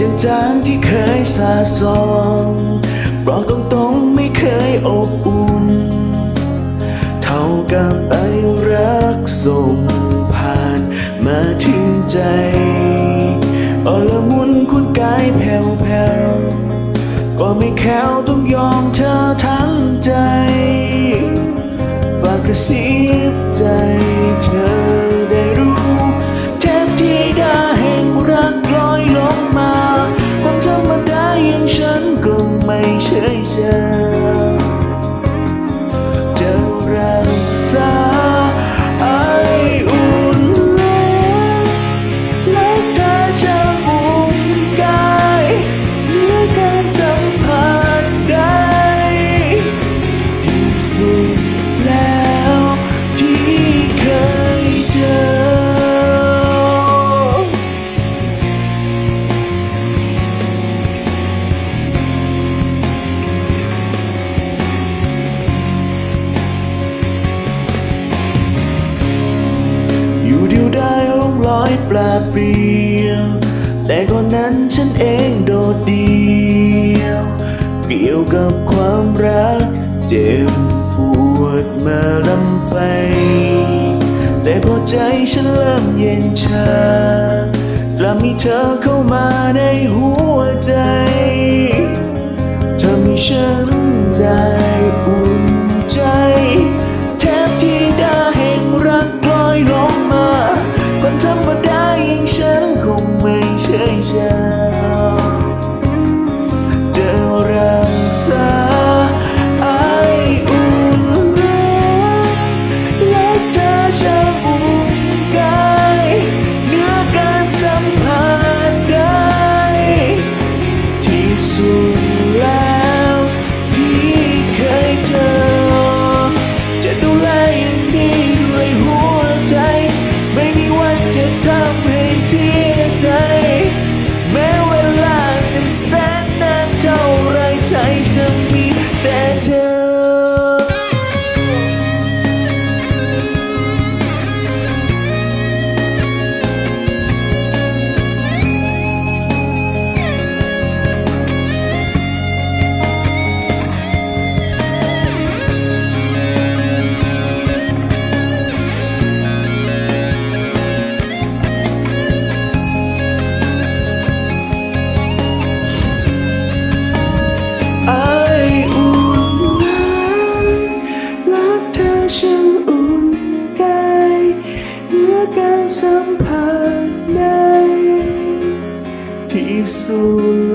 จางๆที่เคยสาสองบอกตรงๆไม่เคยอบอุ่น เท่ากับไอรักส่งผ่านมาถึงใจอลมุนคุณกายแผ่วๆ ก็ไม่แค้วต้องยอมเธอทั้งใจ ฝากกระซิบใจเธอ ร่อยปลาเปลี่ยว แต่ก่อนนั้นฉันเองโดดเดี่ยว เกี่ยวกับความรักเจ็บปวดมาลำไป แต่พอใจฉันเริ่มเย็นชากลับมีเธอเข้ามาในหัวใจ สั